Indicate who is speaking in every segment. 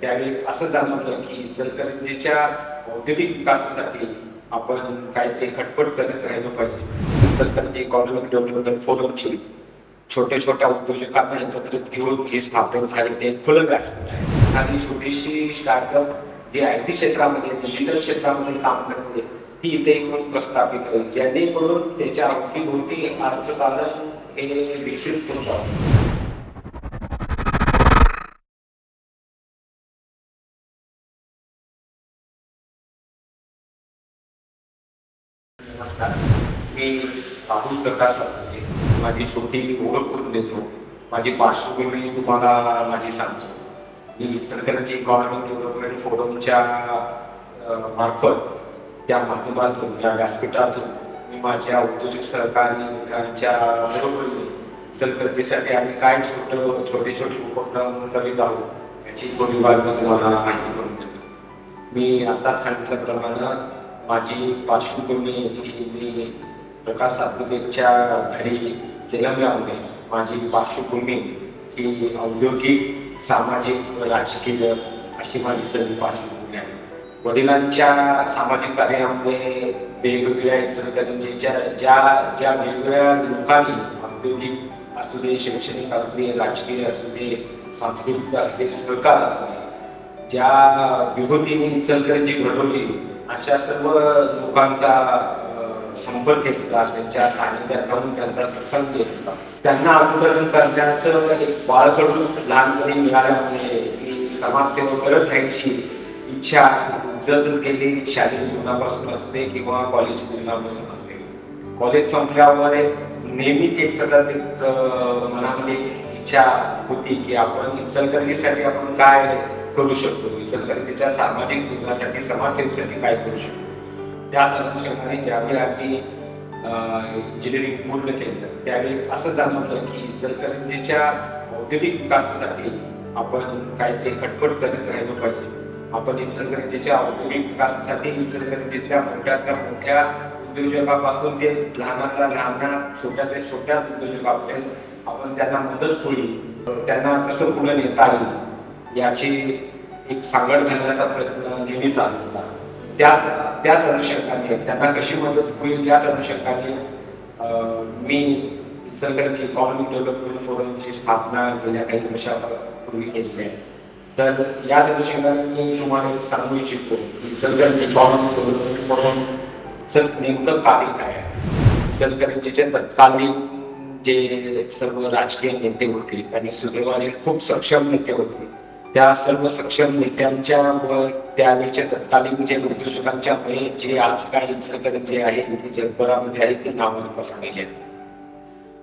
Speaker 1: त्यावेळी असं जाणवलं की इचलकरंजीच्या औद्योगिक विकासासाठी आपण काहीतरी खटपट करीत राहिलं पाहिजे. इचलकरंजी इकॉनॉमिक डेव्हलपमेंट फोरमची छोट्या छोट्या उद्योजकांना एकत्रित घेऊन हे स्थापन झाले. ते खुलं व्यासपीठ आहे. आणि छोटीशी स्टार्टअप जे आय टी क्षेत्रामध्ये डिजिटल क्षेत्रामध्ये काम करते ती इथे येऊन प्रस्थापित होईल. जेणेकरून त्याच्या अवतीभोवती अर्थकारण हे विकसित होत नमस्कार. मी राहुल प्रकाश माझी छोटी ओळख करून देतो. माझी पार्श्वभूमी तुम्हाला माझी सांगतो. मी इचलकरंजी इकॉनॉमिक डेव्हलपमेंट फोरमच्या मार्फत त्या माध्यमातून या व्यासपीठातून मी माझ्या उद्योजक सहकारी मित्रांच्या बरोबरीने इचलकरंजीसाठी आम्ही काय छोटं छोटे छोटे उपक्रम करीत आहोत याची थोडी बार तुम्हाला माहिती करून देतो. मी आताच सांगितल्याप्रमाणे माझी पार्श्वभूमी ही मी प्रकाश सातपुतेच्या घरी जन्मल्यामुळे माझी पार्श्वभूमी ही औद्योगिक सामाजिक व राजकीय अशी माझी सगळी पार्श्वभूमी आहे. वडिलांच्या सामाजिक कार्यामुळे वेगवेगळ्या इचलकरंजीच्या ज्या ज्या वेगवेगळ्या लोकांनी औद्योगिक असू दे शैक्षणिक असू दे राजकीय असू दे सांस्कृतिक असू दे सहकार असू दे ज्या विभूतीने इचलकरंजी घडवली अशा सर्व लोकांचा संपर्क येत होता. त्यांच्या सानिध्यात राहून त्यांचा सत्संग येत होता. त्यांना अनुकरण करण्याचं एक बाळकडूच लहानपणी मिळाल्यामुळे ही समाजसेवा करत राहायची इच्छा उपजतच गेली. शालेय जीवनापासून असू दे किंवा कॉलेज जीवनापासून असू दे. कॉलेज संपल्यावर एक नेहमीच एक सतत एक मनामध्ये एक इच्छा होती की आपण इचलकरंजीसाठी आपण काय करू शकतो. इचलकरंजीच्या सामाजिक जीवनासाठी समाजसेवेसाठी काय करू शकतो? त्याच अनुषंगाने ज्यावेळी आम्ही इंजिनिअरिंग पूर्ण केलं त्यावेळी असं जाणवलं की इचलकरंजीच्या औद्योगिक विकासासाठी आपण काहीतरी खटपट करीत राहिलं पाहिजे. आपण इचलकरंजीच्या औद्योगिक विकासासाठी इचलकरंजीतल्या मोठ्यातल्या मोठ्या उद्योजकापासून ते लहानातल्या लहान छोट्यातल्या छोट्या उद्योजकापर्यंत आपण त्यांना मदत होईल. त्यांना कसं पुढे नेता येईल? याची एक सांगड घालण्याचा प्रयत्न नेहमी चालू होता. त्याच त्याच अनुषंगाने त्यांना कशी मदत होईल याच अनुषंगाने मी इचलकरंजी इकॉनॉमिक डेव्हलपमेंट फोरमची स्थापना गेल्या काही वर्षापूर्वी केलेली आहे. तर याच अनुषंगाने मी तुम्हाला एक सांगू इच्छितो की इचलकरंजी इकॉनॉमिक डेव्हलपमेंट फोरम नेमकं कार्य काय आहे? इचलकरंजीचे तत्कालीन जे सर्व राजकीय नेते होते आणि सुदैवाने खूप सक्षम नेते होते त्या सर्व सक्षम नेत्यांच्या व त्यावेळेच्या तत्कालीन जे उद्योजकांच्यामुळे जे आज काय इचलकरंजी आहे ते जगभरामध्ये आहे ते नावारूपास आलेले आहे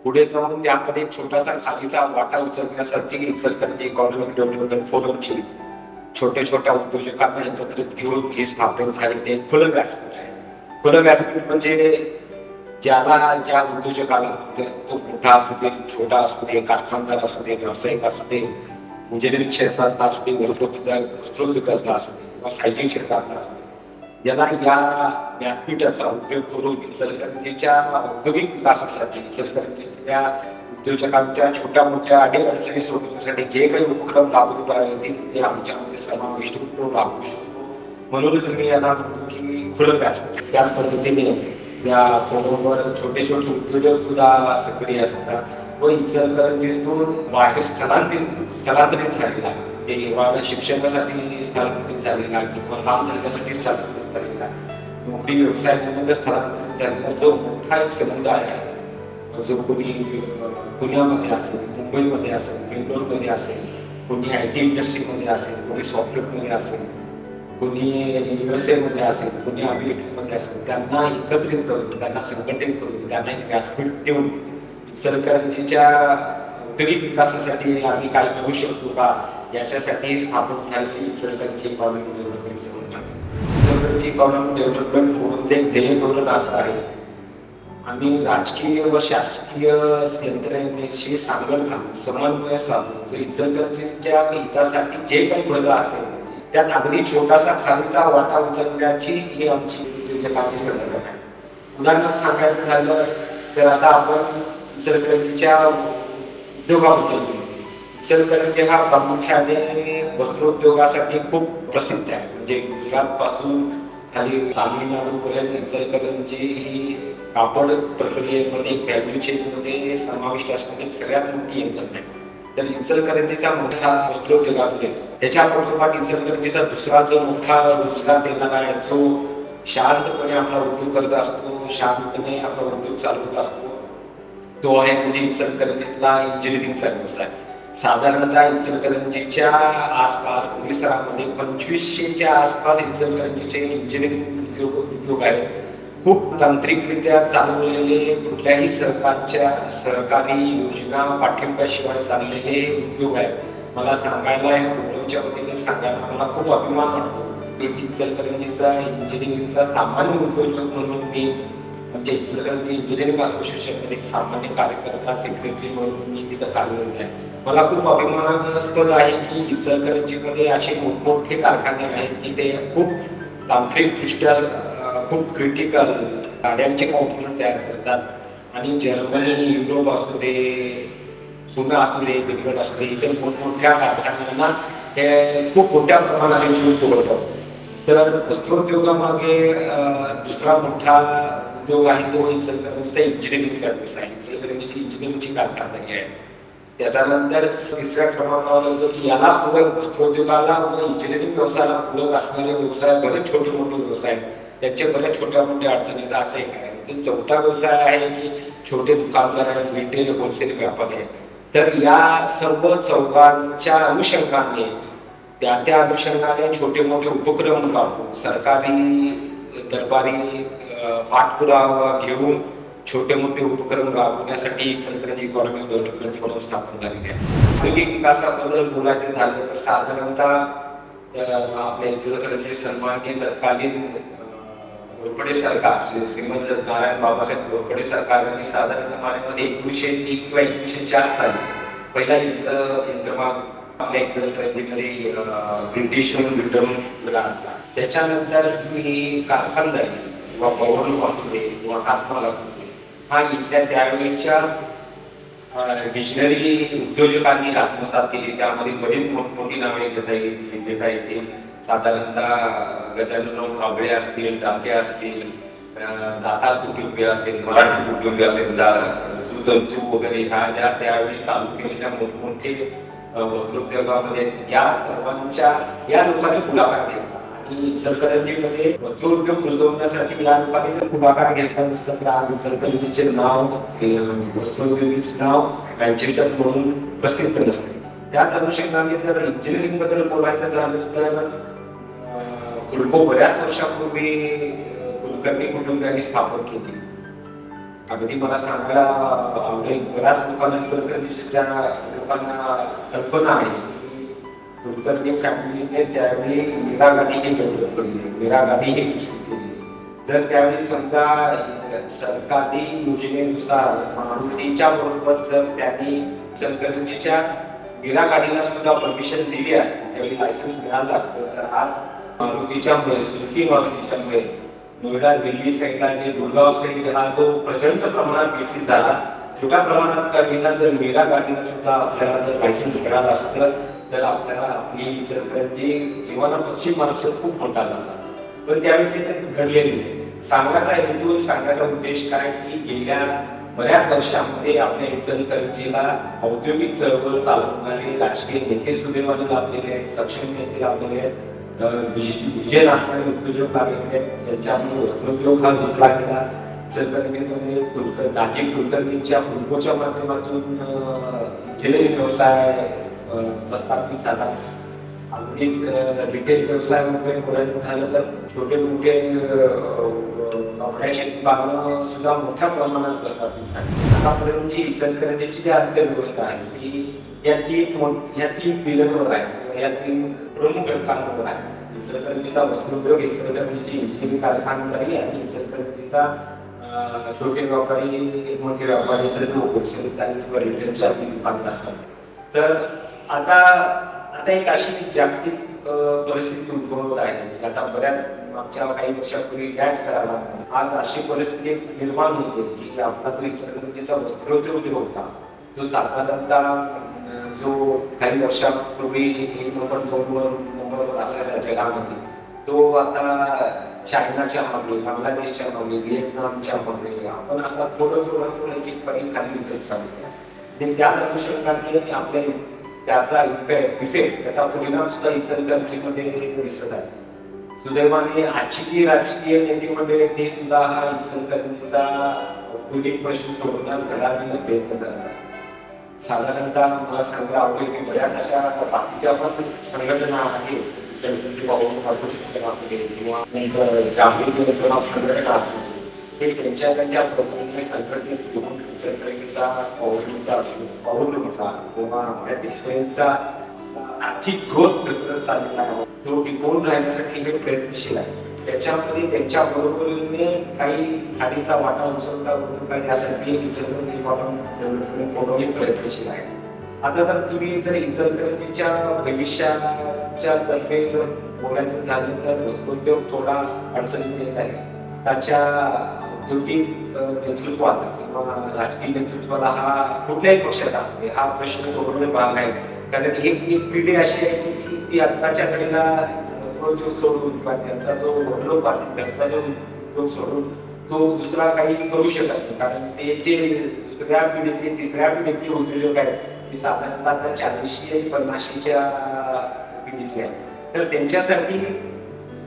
Speaker 1: पुढे जाऊन त्यामध्ये छोटासा खालीचा वाटा उचलण्यासाठी इचलकरंजी इकॉनॉमिक डेव्हलपमेंट फोरमची छोट्या छोट्या उद्योजकांना एकत्रित घेऊन हे स्थापन झालेले एक खुलं व्यासपीठ आहे. खुलं व्यासपीठ म्हणजे ज्याला ज्या उद्योजकाला तो मोठा असू दे छोटा असू दे कारखानदार असू दे व्यावसायिक असू दे इंजिनिअरिंग क्षेत्रातला असू दे वस्त्रोद्योग वस्त्रोद्योगातला असू दे किंवा सायजिंग क्षेत्रातला असू दे याला या व्यासपीठाचा उपयोग करून इचलकरंजीच्या औद्योगिक विकासासाठी इचलकरंजीतल्या उद्योजकांच्या छोट्या मोठ्या अडीअडचणी सोडवण्यासाठी जे काही उपक्रम राबवता येतील ते आमच्यामध्ये समाविष्ट करून राबवू शकतो. म्हणूनच मी याला म्हणतो की खुलं व्यासपीठ. त्याच पद्धतीने या फोनवर छोटे छोटे उद्योजक सुद्धा सक्रिय असतात. व इचलकरंजीतून बाहेर स्थलांतरित स्थलांतरित झालेला ते किंवा शिक्षणासाठी स्थलांतरित झालेला किंवा काम धंद्यासाठी स्थलांतरित झालेला नोकरी व्यवसायातून स्थलांतरित झालेला जो मोठा एक समुदाय आहे जो कोणी पुण्यामध्ये असेल मुंबईमध्ये असेल बेंगलोरमध्ये असेल कोणी आय टी इंडस्ट्रीमध्ये असेल कोणी सॉफ्टवेअरमध्ये असेल कोणी यू एस एमध्ये असेल कोणी अमेरिकेमध्ये असेल त्यांना एकत्रित करून त्यांना संघटित करून त्यांना एक व्यासपीठ देऊन इचलकरंजीच्या औद्योगिक विकासासाठी आम्ही काय करू शकतो का? याच्यासाठी स्थापन झालेली इचलकरंजी इकॉनॉमिक डेव्हलपमेंट फोरम आहे. इचलकरंजी इकॉनॉमिक डेव्हलपमेंट फोरमचे एक ध्येय धोरण असं आहे. आम्ही राजकीय व शासकीय यंत्रणेशी सांगड घालून समन्वय साधून जो इचलकरंजीच्या हितासाठी जे काही भलं असेल त्यात अगदी छोटासा खालीचा वाटा उचलण्याची ही आमची उद्योजकांची संघटना आहे. उदाहरणार्थ सांगायचं झालं तर आता आपण इचलकरंजीच्या उद्योगाबद्दल. इचलकरंजी हा प्रामुख्याने वस्त्रोद्योगासाठी खूप प्रसिद्ध आहे. म्हणजे गुजरात पासून खाली तामिळनाडूपर्यंत इचलकरंजी ही कापड प्रक्रियेमध्ये व्हॅल्यू चेनमध्ये समाविष्ट असणारी सगळ्यात मोठी यंत्रणा आहे. तर इचलकरंजीचा मोठा वस्त्रोद्योगातून येतो त्याच्या पाठोपाठ इचलकरंजीचा दुसरा जो मोठा रोजगार देणारा आहे जो शांतपणे आपला उद्योग करत असतो शांतपणे आपला उद्योग चालवत असतो तो आहे म्हणजे इचलकरंजीतला इंजिनिअरिंगचा व्यवसाय साधारणतः इचलकरंजीच्या आसपास परिसरामध्ये पंचवीसशेच्या आसपास इचलकरंजीचे इंजिनिअरिंग उद्योग उद्योग आहेत. खूप तांत्रिकरित्या चालवलेले कुठल्याही सरकारच्या सहकारी योजना पाठिंब्याशिवाय चाललेले उद्योग आहेत. मला सांगायला या प्रोग्रामच्या वतीने सांगायला मला खूप अभिमान वाटतो. एक इचलकरंजीचा इंजिनिअरिंगचा सामान्य उद्योजक म्हणून मी म्हणजे आमच्या इचलकरंजी इंजिनिअरिंग असोसिएशनमध्ये एक सामान्य कार्यकर्ता सेक्रेटरी म्हणून मी तिथं कार्यरत आहे. मला खूप अभिमानास्पद आहे की इचलकरंजीमध्ये असे मोठमोठे कारखाने आहेत की ते खूप तांत्रिकदृष्ट्या दृष्ट्या खूप क्रिटिकल गाड्यांचे कॉम्पोनंट तयार करतात. आणि जर्मनी युरोप असू दे पुणे असू दे इंग्लंड असू दे इतर मोठमोठ्या कारखान्यांना हे खूप मोठ्या प्रमाणात दूध पुरवतात. तर वस्त्रोद्योगामागे दुसरा मोठा उद्योग आहे तो इचलकरंजीचा म्हणजे इंजिनिअरिंगचा आहे. इचलकरंजीची इंजिनिअरिंगची कारखानदारी आहे. त्याच्यानंतर तिसऱ्या क्रमांकावर येतो की याला पूरक वस्त्रोद्योगाला व इंजिनिअरिंग व्यवसायाला पूरक असणारे व्यवसाय बरेच छोटे मोठे व्यवसाय. आहेत त्यांचे बऱ्याच छोट्या मोठ्या अडचणी आहेत. असं एक आहे. चौथा व्यवसाय आहे की छोटे दुकानदार आहेत रिटेल होलसेल व्यापारी आहेत. तर या सर्व चौघांच्या अनुषंगाने त्या त्या अनुषंगाने छोटे मोठे उपक्रम राबवून सरकारी दरबारी पाठपुरावा घेऊन छोटे मोठे उपक्रम राबवण्यासाठी इचलकरंजी इकॉनॉमिक डेव्हलपमेंट फोरम स्थापन झालेले आहे. औद्योगिक विकासाबद्दल बोलायचे झाले तर साधारणतः अ, आपल्या इचलकरंजी सन्माननीय तत्कालीन घोरपडे सरकार श्री श्रीमंत नारायण बाबासाहेब घोरपडे सरकारने साधारणतः मानेमध्ये एकोणीसशे तीन किंवा एकोणीसशे चार साली पहिला यंत्र यंत्रमाग आपल्या इचलकरंजीमध्ये ब्रिटिश ब्रिटिशहून त्याच्यानंतर ही कारखानदारी किंवा पवन असू दे किंवा हातमाग असू दे. हा इथल्या त्यावेळेच्या विजनरी उद्योजकांनी आत्मसात केली. त्यामध्ये बरीच मोठमोठी नावे घेता येईल घेता येतील. साधारणतः गजानन कांबळे असतील डाके असतील दातार कुटुंबीय असेल मराठी कुटुंबीय असेल दा- वगैरे ह्या ज्या त्यावेळी चालू केलेल्या मोठमोठे वस्त्रोद्योगामध्ये या सर्वांच्या या लोकांनी पुढाकार घेतला. आणि इचलकरंजीमध्ये वस्त्रोद्योग रुजवण्यासाठी या लोकांनी जर पुढाकार घेतला नसता तर आज इचलकरंजीचे नाव वस्त्रोद्योगीचे नाव मँचेस्टर म्हणून प्रसिद्ध नसते. त्याच अनुषंगाने जर इंजिनिअरिंगबद्दल बोलायचं झालं तर कुलको बऱ्याच वर्षापूर्वी कुलकर्णी कुटुंबियांनी स्थापन केली. अगदी मला सांगायला आवडेल बऱ्याच लोकांना इचलकरंजीच्या लोकांना कल्पना आहे. कुलकर्णी फॅमिलीने त्यावेळी मीरा गाडी ही डेव्हलप केली मीरा गाडी विकसित केली जर त्यावेळी समजा सरकारी योजनेनुसार मारुतीच्या बरोबर जर त्यांनी इचलकरंजीच्या मीरा गाडीला सुद्धा परमिशन दिली असती त्यावेळी लायसन्स मिळालं असतं तर आज मारुतीच्यामुळे सुजुकी मारुतीच्यामुळे नोएडा दिल्ली साईडला जे गुरगाव साईड हा जो प्रचंड प्रमाणात विकसित झाला छोट्या प्रमाणात का विना जर मीरा गाडीला सुद्धा आपल्याला जर लायसन्स मिळालं असतं तर आपल्याला आपली इचलकरंजी किंवा पश्चिम महाराष्ट्र खूप मोठा झाला. पण त्यावेळी ते घडलेले नाही. सांगायचा हेतू सांगायचा उद्देश काय की गेल्या बऱ्याच वर्षामध्ये आपल्या इचलकरंजीला औद्योगिक चळवळ चालवणारे राजकीय नेते सुदैवाने लाभलेले आहेत सक्षम नेते लाभलेले आहेत. विजय असणारे उद्योजक लाभलेले आहेत. त्यांच्यामुळे वस्त्रोद्योग हा दिसला गेला. इचलकरंजीमध्ये कुलकर दाजी कुलकर्णींच्या कुलकोच्या माध्यमातून इंजिनिअरिंग व्यवसाय प्रस्थापित झाला. अगदीच रिटेल व्यवसायामध्ये बोलायचं झालं तर छोटे मोठे कपड्याचे दुकानं सुद्धा मोठ्या प्रमाणात प्रस्थापित झाली. आतापर्यंत जी इचलकरंजीची जी अर्थव्यवस्था आहे ती या तीन या तीन पिलरवर आहे. किंवा या तीन प्रमुख घटकांवर आहे. इचलकरंजीचा वस्त्रोद्योग इचलकरंजीची इंजिनिअरिंग कारखानदारी आणि इचलकरंजीचा छोटे व्यापारी मोठे व्यापारी होलसेल किंवा रिटेलच्या आपली दुकानं असतात. तर आता आता एक अशी जागतिक परिस्थिती उद्भवत आहे की आता बऱ्याच मागच्या काही वर्षापूर्वी डॅट करायला आज अशी परिस्थिती निर्माण होते की आपला तो इचलकरंजीचा वस्त्रोद्योग जो होता तो साधारणतः जो काही वर्षापूर्वी एक नंबर दोन वर नंबरवर असायचा जगामध्ये तो आता चायनाच्या मागे बांगलादेशच्या मागे व्हिएतनामच्या मागे आपण असा थोडं थोडं थोडं एक एक पाणी खाली उतरत चालू आणि त्याच अनुषंगाने म्हणजे आपल्या त्याचा इफेक्ट त्याचा परिणाम सुद्धा इचलकरंजीमध्ये दिसत आहे. सुदैवाने आजची जी राजकीय नेते मंडळी आहेत ते सुद्धा हा इचलकरंजीचा औद्योगिक प्रश्न सोडवण्यात घराने प्रयत्न करत आहेत साधारणतः मला सांगायला आवडेल की बऱ्याच अशा बाकीच्या पण संघटना आहेत इचलकरंजी बहुमुख असोसिएशन असू दे किंवा ग्रामीण संघटना असू हे त्यांच्या त्यांच्या प्रमुख संघटनेत घेऊन इचलकरंजीचा पौर्णिमेचा असो पौर्णिमेचा किंवा आपल्या देशप्रेमचा आर्थिक ग्रोथ घसरत चाललेला आहे तो टिकवून राहण्यासाठी हे प्रयत्नशील आहे त्याच्यामध्ये त्यांच्या बरोबरीने काही खालीचा वाटा उचलता होतो का यासाठी इचलकरंजी कॉलम डेव्हलपमेंट फोरम हे प्रयत्नशील आहे आता जर तुम्ही जर इचलकरंजीच्या भविष्याच्या तर्फे जर बोलायचं झालं तर वस्त्रोद्योग थोडा अडचणीत येत आहे त्याच्या औद्योगिक नेतृत्वात राजकीय नेतृत्वाला हा कुठल्याही पक्षाचा असू दे, हा प्रश्न सोडवणे भाग आहे. कारण एक एक पिढी अशी आहे की ती ती आत्ताच्या घडीला उद्योग सोडून किंवा त्यांचा जो वडिलोपार्जित त्यांचा जो उद्योग सोडून तो दुसरा काही करू शकत नाही. कारण ते जे दुसऱ्या पिढीतले तिसऱ्या पिढीतले उद्योजक आहेत ते साधारणतः आता चाळीसशे आणि पन्नाशीच्या पिढीतले आहेत. तर त्यांच्यासाठी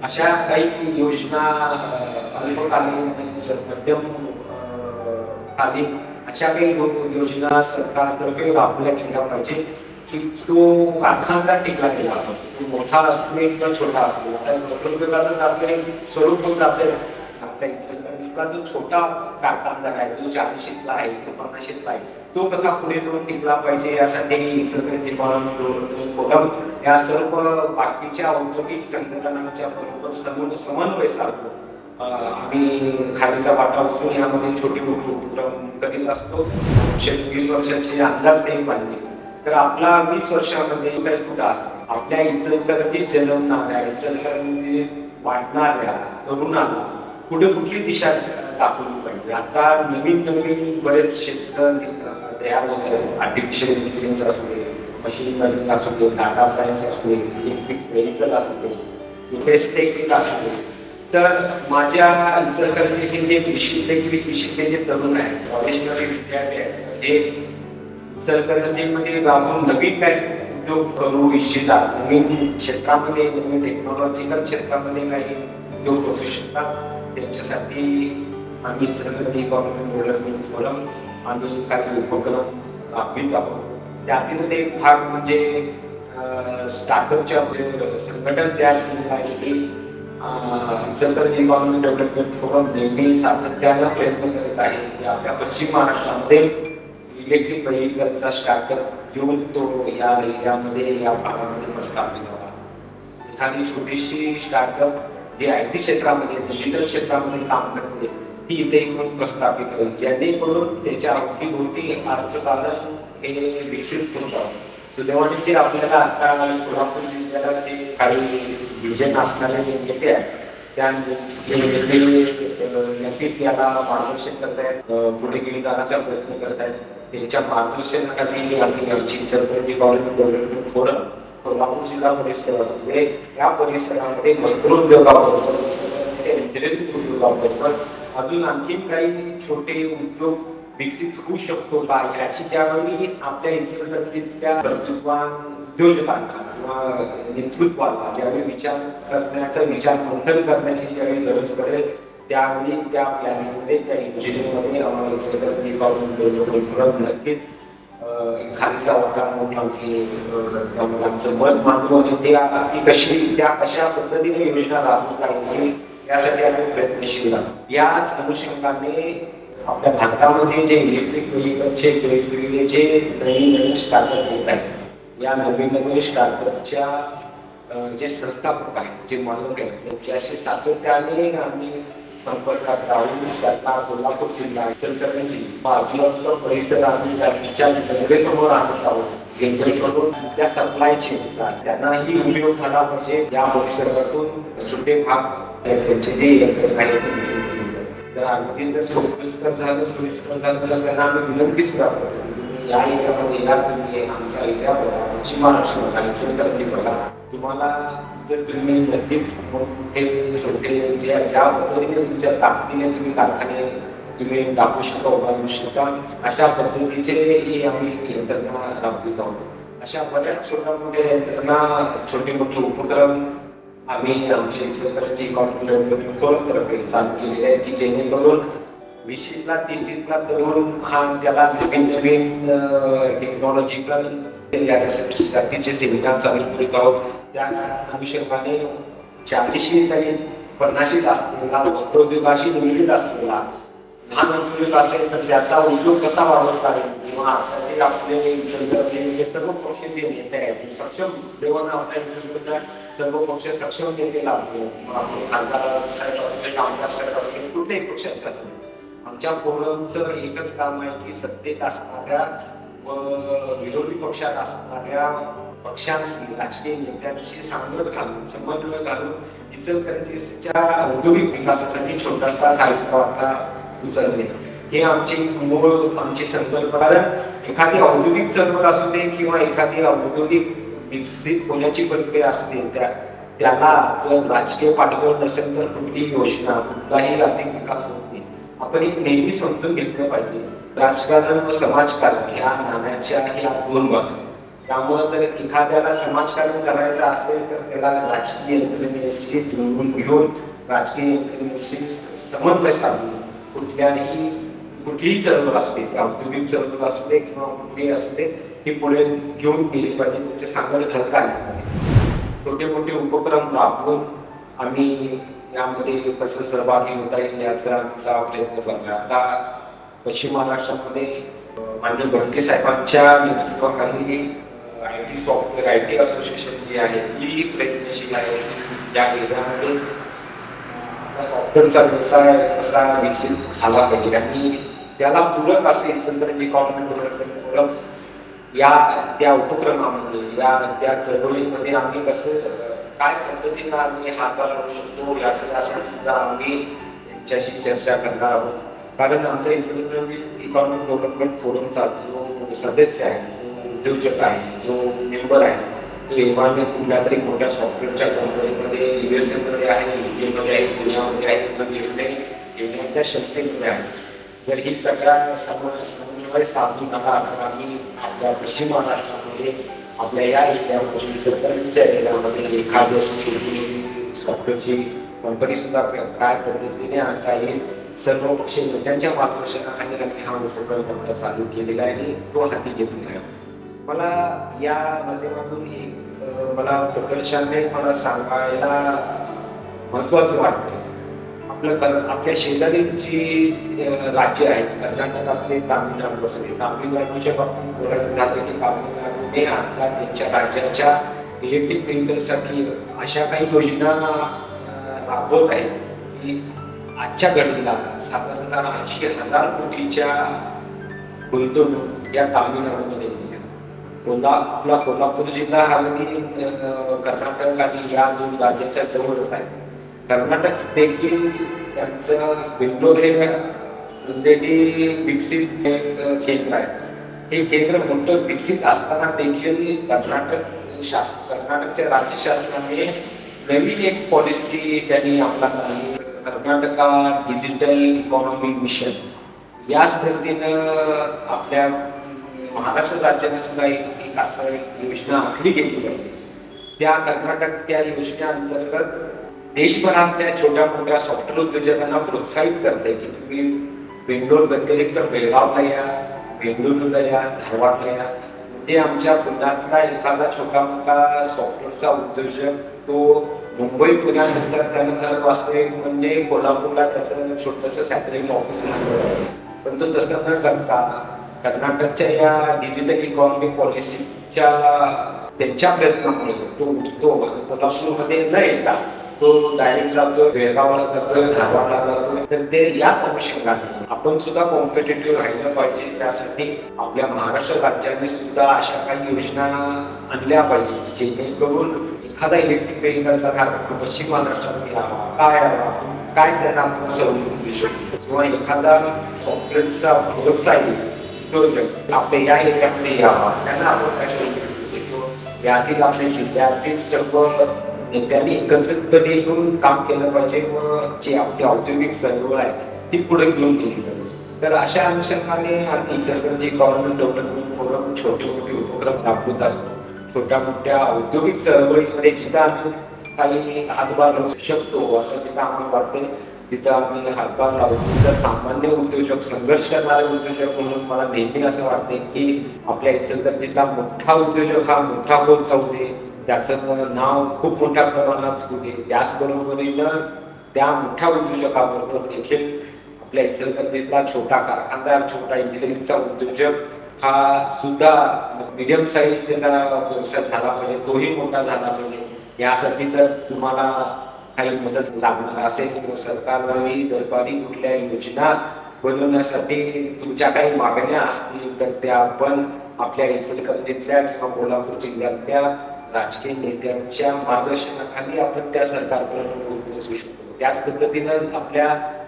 Speaker 1: अशा काही योजना अल्पकालीन मध्यम अ, अशा काही योजना सरकारतर्फे राबवल्या गेल्या पाहिजे की तो कारखानदार टिकला गेला पाहिजे. तो मोठा असू दे किंवा छोटा असू दे आता वस्त्रोद्योगाचं स्वरूप होत राहते आपल्या इचलकरंजीतला जो छोटा कारखानदार आहे जो चाळीशीतला आहे किंवा पन्नाशीतला आहे तो कसा पुढे जाऊन टिकला पाहिजे यासाठी इचलकरंजी फोरम या सर्व बाकीच्या औद्योगिक संघटनांच्या बरोबर समन्वय समन्वय आम्ही खालीचा वाटा उचलून यामध्ये छोटे मोठी उपक्रम करीत असतो. वीस वर्षाचे अंदाज काही पाहिजे तर आपला वीस वर्षामध्ये कुठं आपल्या इचलकरंजीत जन्मणाऱ्या इचलकरंजी वाढणाऱ्या तरुणाला पुढे कुठली दिशा दाखवली पाहिजे? आता नवीन नवीन बरेच क्षेत्र तयार होत आहेत. आर्टिफिशियल इंटेलिजन्स असू दे मशीन लर्निंग असू दे डाटा सायन्स असू दे इलेक्ट्रिक व्हेकल असू दे स्पेस टेक्निक असू दे. तर माझ्या इचलकरंजीचे जे विशिले किंवा विशिले जे तरुण आहेत कॉलेजमध्ये विद्यार्थी आहेत जे इचलकरंजीमध्ये राहून नवीन काही उद्योग करू इच्छितात नवीन क्षेत्रामध्ये नवीन टेक्नॉलॉजिकल क्षेत्रामध्ये काही उद्योग करू शकतात त्यांच्यासाठी आम्ही इचलकरंजी गव्हर्नमेंट डेव्हलपमेंट फोरम आम्ही काही उपक्रम राबवित आहोत. त्यातीलच एक भाग म्हणजे स्टार्टअपच्या संघटन तयार केलेलं आहे की इचलकरंजी गव्हर्नमेंट डेव्हलपमेंट फोरम नेहमी सातत्यानं प्रयत्न करत आहे की आपल्या पश्चिम महाराष्ट्रामध्ये इलेक्ट्रिक व्हेकलचा स्टार्टअप घेऊन तो या एरियामध्ये या भागामध्ये प्रस्थापित व्हावा. एखादी छोटीशी स्टार्टअप जे आय टी क्षेत्रामध्ये डिजिटल क्षेत्रामध्ये काम करते ती इथे येऊन प्रस्थापित होईल. जेणेकरून त्याच्या अवतीभोवती अर्थकारण हे विकसित होत जावं सुदैवाने जे आपल्याला आता कोल्हापूर जिल्ह्याला जे काही विजन असणारे जे नेते आहेत त्या नेते नक्कीच याला मार्गदर्शन करतायत आहेत पुढे घेऊन जाण्याचा प्रयत्न करतायत. त्यांच्या मार्गदर्शनाखाली आम्ही आमची Ichalkaranji government development forum Kolhapur जिल्हा परिसर असते. या परिसरामध्ये वस्त्रोद्योगाबरोबर इंजिनिअरिंग म्हणजे उद्योगाबरोबर अजून आणखीन काही छोटे उद्योग विकसित होऊ शकतो का याची ज्यावेळी आपल्या इचलकरंजीतल्या कर्तृत्वान उद्योजकांना किंवा नेतृत्वाला ज्यावेळी विचार करण्याचा विचार मंथन करण्याची ज्यावेळी गरज पडेल त्यावेळी त्या प्लॅनिंगमध्ये त्या योजनेमध्ये आम्हाला इचलकरंजी करून नक्कीच खालीचा वाटा म्हणून आम्ही त्यामध्ये आमचं मत मांडू आणि ते ती कशी त्या कशा पद्धतीने योजना राबवता येईल यासाठी आम्ही प्रयत्नशील आहोत. याच अनुषंगाने आपल्या भारतामध्ये जे इलेक्ट्रिक व्हेकलचे वेगवेगळे जे नवीन नवीन स्टार्टअप येत आहेत या नवीन नवीन स्टार्टअपच्या जे संस्थापक आहेत जे मालक आहेत त्यांच्याशी सातत्याने आम्ही संपर्कात राहून त्यांना कोल्हापूर जिल्हा इचलकरंजी आजूबाजूचा परिसर आम्ही त्यांच्या नजरेसमोर आणत आहोत. जेणेकरून तिथल्या सप्लाय चेनचा त्यांनाही उपयोग झाला पाहिजे. या परिसरातून सुटे भाग त्यांचे जे यंत्रणा आहे तर जर अगदी जर सोयीस्कर झालं सोयीस्कर झालं तर त्यांना आम्ही विनंती सुद्धा करतो की तुम्ही या एरियामध्ये या तुम्ही आमचा एरिया बघा पश्चिम महाराष्ट्र बघा इचलकरंजी बघा तुम्हाला जर तुम्ही नक्कीच मोठे छोटे ज्या ज्या पद्धतीने तुमच्या ताकदीने तुम्ही कारखाने तुम्ही टाकू शकता उभारू शकता अशा पद्धतीचे आम्ही यंत्रणा राबवित आहोत. अशा बऱ्याच छोट्या मोठ्या यंत्रणा छोटे मोठे उपक्रम आम्ही आमच्या इचलकरंजी इकॉनॉमी फोरम तर्फे चालू केलेले आहेत की जेणेकरून विशीतला तिशीतला तरुण हा त्याला नवीन नवीन टेक्नॉलॉजिकल याच्यासाठीचे सेमिनार चालू करीत आहोत त्याच अनुषंगाने चाळीशी तरी पन्नाशीत असलेला वस्त्रोद्योगाशी निगडीत असलेला लहान उद्योग असेल तर त्याचा उद्योग कसा वाढवता येईल किंवा आता ते आपले इचलकरंजी म्हणजे सर्व पक्ष जे नेते आहेत ते सक्षम देवाना आपल्या इचलकरंजीच्या सर्व पक्ष सक्षम नेते लाभले मग म्हणजे खासदार साहेब असू दे आमदार साहेब असू दे कुठल्याही पक्षाचे असू आमच्या फोरमचं एकच काम आहे की सत्तेत असणाऱ्या व विरोधी पक्षात असणाऱ्या पक्षांशी राजकीय नेत्यांशी सांगड घालून समन्वय घालून इचलकरंजीच्या औद्योगिक विकासासाठी छोटासा खालसा वाटा उचलणे. हे आमची मूळ आमची संकल्पना कारण एखादी औद्योगिक चळवळ असू दे किंवा एखादी औद्योगिक विकसित होण्याची प्रक्रिया असू दे त्या त्याला जर राजकीय पाठबळ नसेल तर कुठलीही योजना कुठलाही आर्थिक विकास होत नाही. आपण एक नेहमी समजून घेतलं पाहिजे. राजकारण व समाजकारण ह्या नाण्याच्या ह्या दोन बाजू. त्यामुळं जर एखाद्याला समाजकारण करायचं असेल तर त्याला राजकीय यंत्रणेशी जुळवून घेऊन राजकीय यंत्रणेशी समन्वय साधून कुठल्याही कुठलीही चळवळ असू दे औद्योगिक चळवळ असू दे किंवा कुठलीही असू दे ही पुढे घेऊन गेली पाहिजे त्याचे सांगड घालता आले पाहिजे. छोटे मोठे उपक्रम राबवून आम्ही यामध्ये कसं सहभागी होता येईल याचा आमचा प्रयत्न चालला. आता पश्चिम महाराष्ट्रामध्ये मान्य बडके साहेबांच्या नेतृत्वाखाली I T software I T association जी आहे ती प्रयत्नशील आहे की या एरियामध्ये सॉफ्टवेअरचा व्यवसाय कसा विकसित झाला पाहिजे. आणि त्याला पूरक असे इचलकरंजी इकॉनॉमिक डेव्हलपमेंट फोरम या त्या उपक्रमामध्ये या त्या चळवळीमध्ये आम्ही कसं काय पद्धतीनं आम्ही हातभार लावू शकतो यासाठी यासाठी सुद्धा आम्ही त्यांच्याशी चर्चा करणार आहोत. कारण आमचा इन्सिडेंट इकॉनॉमिक डेव्हलपमेंट फोरमचा जो सदस्य आहे जो उद्योजक आहे जो मेंबर आहे तो एव्हाने कुठल्या तरी मोठ्या सॉफ्टवेअरच्या कंपनीमध्ये यू एस एमध्ये आहे युकेमध्ये आहे पुण्यामध्ये आहे तो निर्णय घेण्याच्या क्षमतेमध्ये आहे. जर ही सगळ्या सम- समन्वय साधून आला तर आम्ही आपल्या पश्चिम महाराष्ट्रामध्ये आपल्या या एरियामध्ये सत्तरच्या एरियामध्ये एखाद्या अशी सॉफ्टवेअरची कंपनी सुद्धा काय पद्धतीने आणता येईल? सर्व पक्ष नेत्यांच्या मार्गदर्शनाखाली आम्ही हा उपक्रम चालू केलेला आहे आणि तो हाती घेतलेला आहे. मला या माध्यमातून एक मला प्रकर्षाने मला सांगायला महत्वाचं वाटतं आपलं कर आपल्या शेजारील जी राज्य आहेत कर्नाटक असले तामिळनाडू असले तामिळनाडूच्या बाबतीत बोलायचं झालं की तामिळनाडूने आता त्यांच्या राज्याच्या इलेक्ट्रिक व्हेकलसाठी अशा काही योजना राबवत आहेत की आजच्या घडीला साधारणतः ऐंशी हजार कोटीच्या गुंतवणूक या तामिळनाडूमध्ये कोल्हा आपला कोल्हापूर जिल्हा हा अगदी कर्नाटक आणि या दोन राज्याच्या जवळच आहे. कर्नाटक देखील त्यांचं बेंगलोर हे ऑलरेडी विकसित एक केंद्र आहे. हे केंद्र मोठं विकसित असताना देखील कर्नाटक शासन कर्नाटकच्या राज्य शासनाने नवीन एक पॉलिसी त्यांनी आपला कर्नाटका डिजिटल इकॉनॉमी मिशन याच धर्तीनं आपल्या महाराष्ट्र राज्याने सुद्धा एक एक असं एक योजना आखली गेली पाहिजे. त्या कर्नाटक त्या योजनेअंतर्गत देशभरातल्या छोट्या मोठ्या सॉफ्टवेअर उद्योजकांना प्रोत्साहित करते की तुम्ही बेंगलोर व्यतिरिक्त बेळगावला या बेंगळुरूला या धारवाडला या. म्हणजे आमच्या पुण्यातला एखादा छोटा मोठा सॉफ्टवेअरचा उद्योजक तो मुंबई पुण्यानंतर त्यानं खरं वास्तविक म्हणजे कोल्हापूरला त्याचं छोटंसं सॅटेलाइट ऑफिस लागतं पण तो तसं न करता कर्नाटकच्या या डिजिटल इकॉनॉमी पॉलिसीच्या त्यांच्या प्रयत्नामुळे तो उठतो आणि कोल्हापूरमध्ये न येता तो डायरेक्ट जातो बेळगावला जातो धारवाडला जातोय तर ते याच अनुषंगाने आपण सुद्धा कॉम्पिटेटिव्ह राहिलं पाहिजे. त्यासाठी आपल्या महाराष्ट्र राज्याने सुद्धा अशा काही योजना आणल्या पाहिजेत की जेणेकरून एखादा इलेक्ट्रिक व्हेकलचा कारखाना पश्चिम महाराष्ट्रामध्ये यावा. काय यावा? काय त्यांना आपण सवलत देऊ शकतो? किंवा एखादा चॉकलेटचा व्यवसाय आपल्या या एरियामध्ये यावा. त्यांना आपण काय सवलत देऊ शकतो? यातील आपल्या जिल्ह्यातील सर्व त्यांनी एकत्रितपणे येऊन काम केलं पाहिजे व जे आपली औद्योगिक चळवळ आहे ती पुढे घेऊन गेली पाहिजे. तर अशा अनुषंगाने आम्ही इचलकरंजी गव्हर्नमेंट डेव्हलपमेंट फोरम छोटे मोठे उपक्रम राबवत असतो छोट्या मोठ्या औद्योगिक चळवळीमध्ये जिथं आम्ही काही हातभार लावू शकतो असं जिथं आम्हाला वाटते तिथं आम्ही हातभार लावतो सामान्य उद्योजक संघर्ष करणारे उद्योजक म्हणून मला नेहमी असं वाटते की आपल्या इचलकरंजीतला मोठा उद्योजक हा मोठा होत जाऊ दे. त्याचं नाव खूप मोठ्या प्रमाणात होते त्याचबरोबरीनं त्या मोठ्या उद्योजकाबरोबर देखील आपल्या इचलकरंजीतला छोटा कारखानदार छोटा इंजिनिअरिंगचा उद्योजक हा सुद्धा मिडियम साईज त्याचा व्यवसाय झाला पाहिजे. तोही मोठा झाला पाहिजे. यासाठी जर तुम्हाला काही मदत लागणार असेल किंवा सरकारने दरबारी कुठल्या योजना बनवण्यासाठी तुमच्या काही मागण्या असतील तर त्या आपण आपल्या इचलकरंजीतल्या किंवा कोल्हापूर जिल्ह्यातल्या राजकीय नेत्यांच्या मार्गदर्शनाखाली आपण त्या सरकारपर्यंत पोहोचू शकतो. त्याच पद्धतीनं आपल्या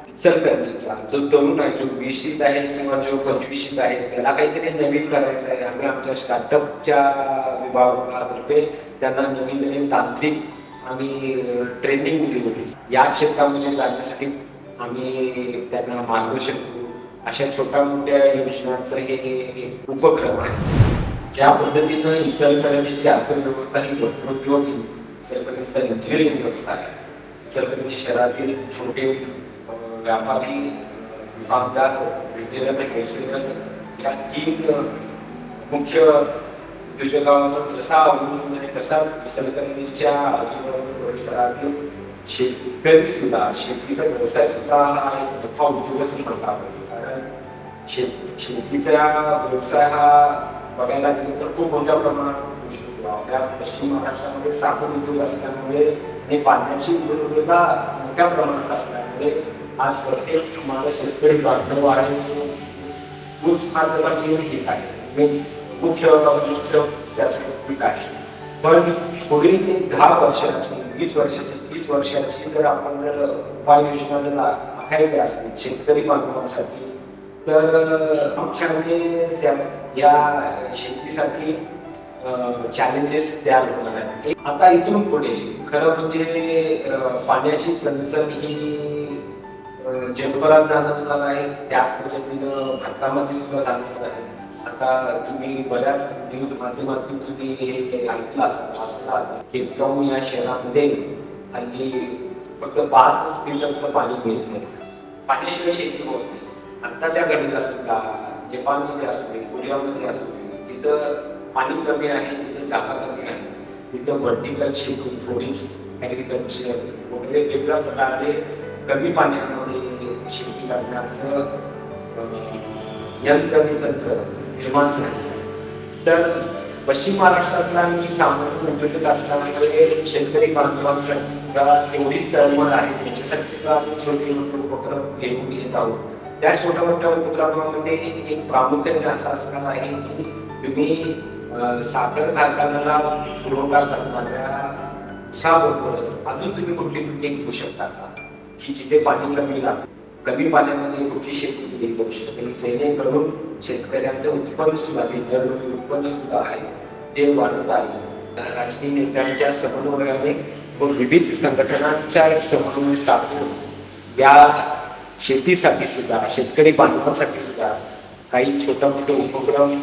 Speaker 1: इचलकरंजीतला जो तरुण आहे जो वीशीत आहे किंवा जो पंचवीशीत आहे त्याला काहीतरी नवीन करायचं आहे. आम्ही आमच्या स्टार्टअपच्या विभागातर्फे त्यांना नवीन नवीन तांत्रिक आम्ही ट्रेनिंग देऊ या क्षेत्रामध्ये जाण्यासाठी आम्ही त्यांना मार्गदर्शन करू. अशा छोट्या मोठ्या योजनांचं हे एक उपक्रम आहे. ज्या पद्धतीनं इचलकरंजीची अर्थव्यवस्था ही वस्त्रोद्योग इचलकरंजीचा इंजिनिअरिंग व्यवसाय आहे. इचलकरंजी शहरातील छोटे व्यापारी दुकानदार रिटेलर होलसेलर या तीन मुख्य उद्योजकांवर जसा अवलंबून आहे तसाच इचलकरंजीच्या आजूबाजू परिसरातील शेतकरी सुद्धा शेतीचा व्यवसाय सुद्धा हा एक मोठा उद्योगच म्हणता कारण शेत शेतीचा व्यवसाय हा बघायला गेले तर खूप मोठ्या प्रमाणात होऊ आपल्या पश्चिम महाराष्ट्रामध्ये साखर उद्योग असल्यामुळे आणि पाण्याची उपलब्धता मोठ्या प्रमाणात असल्यामुळे आज प्रत्येक माझा शेतकरी बांधव आहे तो ऊस हा त्याचा मेन पीक आहे मुख्य मुख्य त्याचं पीक आहे. पण पुढील एक दहा वर्षाची वीस वर्षाची तीस वर्षाची जर आपण जर उपाययोजना जर आखायच्या असतील शेतकरी बांधवांसाठी तर मुख्याने त्या या शेतीसाठी चॅलेंजेस तयार होणार आहेत. आता इथून पुढे खरं म्हणजे पाण्याची चणचण ही जगभरात जाणवणार आहे. त्याच पद्धतीनं भारतामध्ये सुद्धा जाणवणार आहे. आता तुम्ही बऱ्याच न्यूज माध्यमातून तुम्ही हे ऐकलं असाल वाचलं असाल. केपटाऊन या शहरामध्ये हल्ली फक्त पाच लिटरचं पाणी मिळतं पाण्याशिवाय शेती होत नाही. आत्ताच्या घडीला सुद्धा जपानमध्ये असू दे कोरियामध्ये असू दे जिथं पाणी कमी आहे तिथे जागा कमी आहे तिथं व्हर्टिकल शेती फोडिंग्स ॲग्रिकल्चर वगैरे वेगळ्या प्रकारचे कमी पाण्यामध्ये शेती करण्याचं यंत्र आणि तंत्र निर्माण झालं. तर पश्चिम महाराष्ट्रातला मी सामान्य उद्योजक असल्यामुळे शेतकरी बांधवांसाठी सुद्धा तेवढीच तळमळ आहे त्याच्यासाठी सुद्धा आम्ही छोटे मोठे उपक्रम घेऊन येत आहोत. त्या छोट्या मोठ्या उपक्रमामध्ये एक प्रामुख्याने असं असणार आहे की तुम्ही साखर कारखान्याला पुरवठा करणाऱ्या उसाबरोबरच अजून तुम्ही कुठली पिके घेऊ शकता का? की जिथे पाणी कमी लागतं कमी पाण्यामध्ये कुठली शेती केली जाऊ शकते? जेणेकरून शेतकऱ्यांचं उत्पन्न सुद्धा जे दरडोई उत्पन्न सुद्धा आहे ते वाढत आहे. राजकीय नेत्यांच्या समन्वयाने व विविध संघटनांच्या एक समन्वय साधून या शेतीसाठी सुद्धा शेतकरी बांधवांसाठी सुद्धा काही छोटा मोठे उपक्रम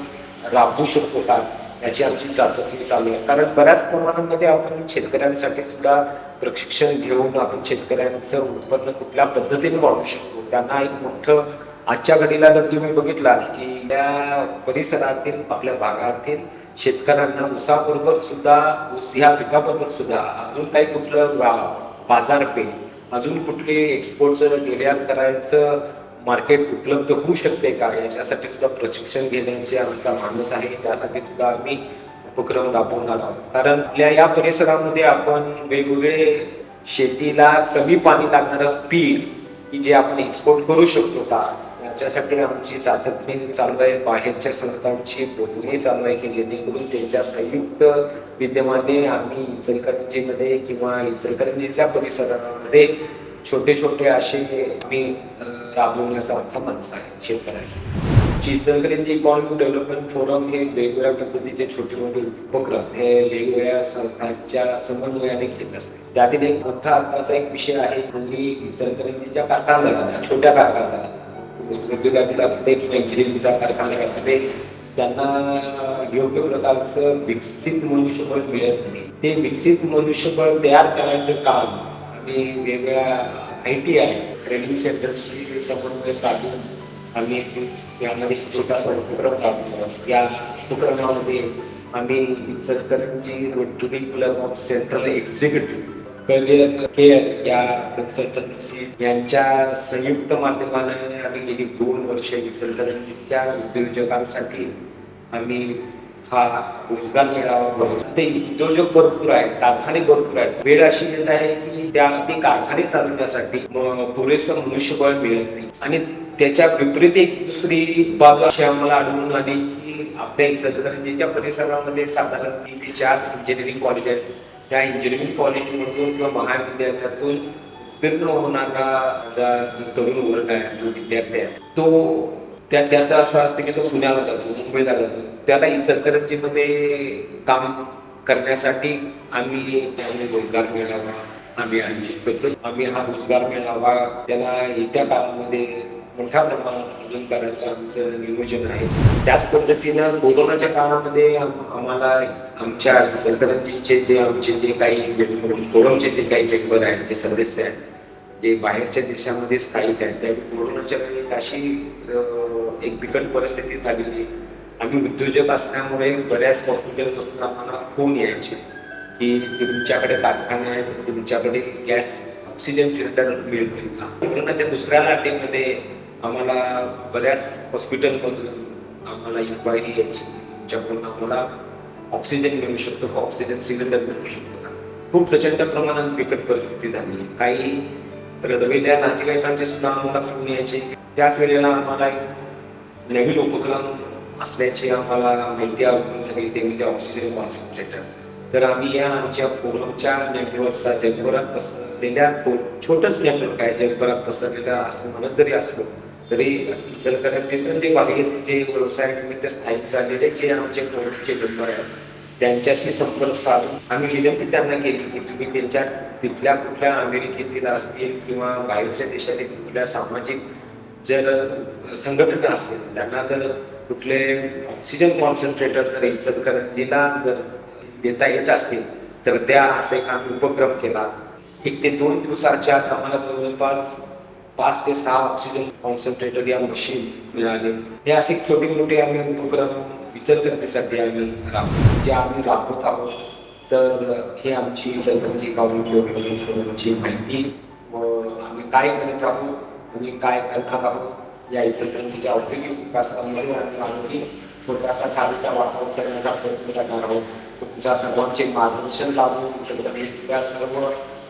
Speaker 1: राबवू शकतो का? याची आमची चाचणी चालू आहे. कारण बऱ्याच प्रमाणामध्ये आपण शेतकऱ्यांसाठी सुद्धा प्रशिक्षण घेऊन आपण शेतकऱ्यांचं उत्पन्न कुठल्या पद्धतीने वाढवू शकतो? त्यांना एक मोठं आजच्या घडीला जर तुम्ही बघितलात की या परिसरातील आपल्या भागातील शेतकऱ्यांना ऊसाबरोबर सुद्धा ऊस ह्या पिकाबरोबर सुद्धा अजून काही कुठलं बाजारपेठ अजून कुठले एक्सपोर्टचं निर्यात करायचं मार्केट उपलब्ध होऊ शकते का? याच्यासाठी सुद्धा प्रशिक्षण घेण्याचे आमचा मानस आहे. त्यासाठी सुद्धा आम्ही उपक्रम राबवणार आहोत. कारण आपल्या या परिसरामध्ये आपण वेगवेगळे शेतीला कमी पाणी लागणारं पीक की जे आपण एक्सपोर्ट करू शकतो का? त्यांच्यासाठी आमची चाचपणी चालू आहे. बाहेरच्या संस्थांची बोलणी चालू आहे की जेणेकरून त्यांच्या संयुक्त विद्यमाने आम्ही इचलकरंजीमध्ये किंवा इचलकरंजीच्या परिसरामध्ये छोटे छोटे असे आम्ही राबवण्याचा आमचा मनस आहे शेतकऱ्यांचा. इचलकरंजी इकॉनॉमिक डेव्हलपमेंट फोरम हे वेगवेगळ्या पद्धतीचे छोटे मोठे उपक्रम हे वेगवेगळ्या संस्थांच्या समन्वयाने घेत असते. त्यातील एक मोठा आत्ताचा एक विषय आहे हल्ली इचलकरंजीच्या कारखानदारांना छोट्या कारखानदारांना. उद्योगातील असू दे किंवा इंजिनिअरिंगचा कारखाना असू दे त्यांना योग्य प्रकारचं विकसित मनुष्यबळ मिळत नाही. ते विकसित मनुष्यबळ तयार करायचं काम आम्ही वेगवेगळ्या आय टी आय ट्रेनिंग सेंटरशी समन्वय साधून आम्ही यामध्ये छोटासा उपक्रम राबवला या उपक्रमामध्ये आम्ही Ichalkaranji rotary club of central executive career care या कन्सल्टन्सी यांच्या संयुक्त माध्यमाने आम्ही गेली दोन वर्ष इचलकरंजीच्या उद्योजकांसाठी आम्ही हा रोजगार मेळावा भरवतो. ते उद्योजक भरपूर आहेत कारखाने भरपूर आहेत. वेळ अशी येत आहे की त्या ते कारखाने चालवण्यासाठी पुरेसं मनुष्यबळ मिळत नाही. आणि त्याच्या विपरीत एक दुसरी बाजू अशी आम्हाला आढळून आली की आपल्या इचलकरंजीच्या परिसरामध्ये साधारण तीन ते चार इंजिनिअरिंग कॉलेज आहेत. त्या इंजिनिअरिंग कॉलेजमधून किंवा महाविद्यालयातून उत्तीर्ण होणारा जा जो तरुण वर्ग आहे जो विद्यार्थी आहे तो त्या त्याचा असं असतं की तो पुण्याला जातो मुंबईला जातो. त्याला इचलकरंजीमध्ये काम करण्यासाठी आम्ही त्यामुळे रोजगार मिळावा आम्ही आयोजित करतो. आम्ही हा रोजगार मिळावा त्याला येत्या काळामध्ये मोठ्या प्रमाणात अजून करायचं आमचं नियोजन आहे. त्याच पद्धतीनं कोरोनाच्या काळामध्ये आम्हाला आमच्या इचलकरंजीचे जे आमचे जे काही मेंबर फोरमचे जे काही मेंबर आहेत जे सदस्य आहेत जे बाहेरच्या देशामध्ये स्थायिक आहेत त्यावेळी कोरोनाच्या वेळी एक अशी एक बिकट परिस्थिती झालेली आम्ही उद्योजक असल्यामुळे बऱ्याच हॉस्पिटलमधून आम्हाला फोन यायचे की तुमच्याकडे कारखाने आहेत तर तुमच्याकडे गॅस ऑक्सिजन सिलेंडर मिळतील का? कोरोनाच्या दुसऱ्या लाटेमध्ये आम्हाला बऱ्याच हॉस्पिटलमधून आम्हाला इन्क्वायरी यायची तुमच्याकडून आम्हाला ऑक्सिजन मिळू शकतो का ऑक्सिजन सिलेंडर मिळू शकतो. का खूप प्रचंड प्रमाणात बिकट परिस्थिती झालेली काही रडवेल्या नातेवाईकांचे सुद्धा आम्हाला फोन यायचे. त्याच वेळेला आम्हाला एक नवीन उपक्रम असल्याची आम्हाला माहिती अवघड झाली ते म्हणजे ऑक्सिजन कॉन्सन्ट्रेटर तर आम्ही या आमच्या फोरमच्या नेटवर्कचा जगभरात पसरलेल्या फोर छोटंच नेटवर्क आहे जगभरात पसरलेलं असं म्हणत जरी असलो तरी इचलकरंजीतून जे बाहेर जे व्यवसाय निमित्त स्थायिक झालेले जे आमचे कोविडचे मेंबर आहेत त्यांच्याशी संपर्क साधून आम्ही विनंती त्यांना केली की तुम्ही त्यांच्या तिथल्या कुठल्या अमेरिकेतील असतील किंवा बाहेरच्या देशातील कुठल्या सामाजिक जर संघटना असतील त्यांना जर कुठले ऑक्सिजन कॉन्सन्ट्रेटर जर इचलकरंजीला जर देता येत असतील तर त्या असा एक आम्ही उपक्रम केला. एक ते दोन दिवसाच्या आत आम्हाला जवळपास पाच ते सहा ऑक्सिजन कॉन्सन्ट्रेटर या मशीन्स मिळाले. हे असे छोटे मोठे आम्ही उपक्रम इचलकरंजीसाठी आम्ही राबवतो. जे आम्ही राबवत आहोत तर हे आमची इचलकरंजी इकॉनॉमिक डेव्हलपमेंट माहिती व आम्ही काय करत आहोत आणि काय करणार आहोत या इचलकरंजीच्या औद्योगिक विकासामध्ये आम्ही आणखी छोटासा खालीचा वापर उचलण्याचा प्रयत्न करणार आहोत. तुमच्या सर्वांचे मार्गदर्शन लावून इचलकरंजीच्या सर्व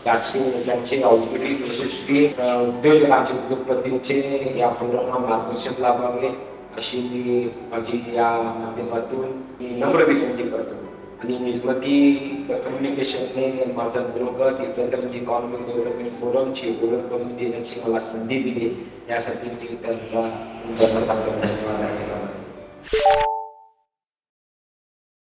Speaker 1: राजकीय नेत्यांचे औद्योगिक यशस्वी उद्योजकांचे उद्योगपतींचे या फोरमला मार्गदर्शन लाभावे अशी मी माझी या माध्यमातून मी नम्र विनंती करतो. आणि निर्मती कम्युनिकेशनने माझा मनोगत इचलकरंजी इकॉनॉमिक डेव्हलपमेंट फोरमची ओळख करून देण्याची मला संधी दिली. यासाठी मी त्यांचा तुमच्या सर्वांचा धन्यवाद आहे.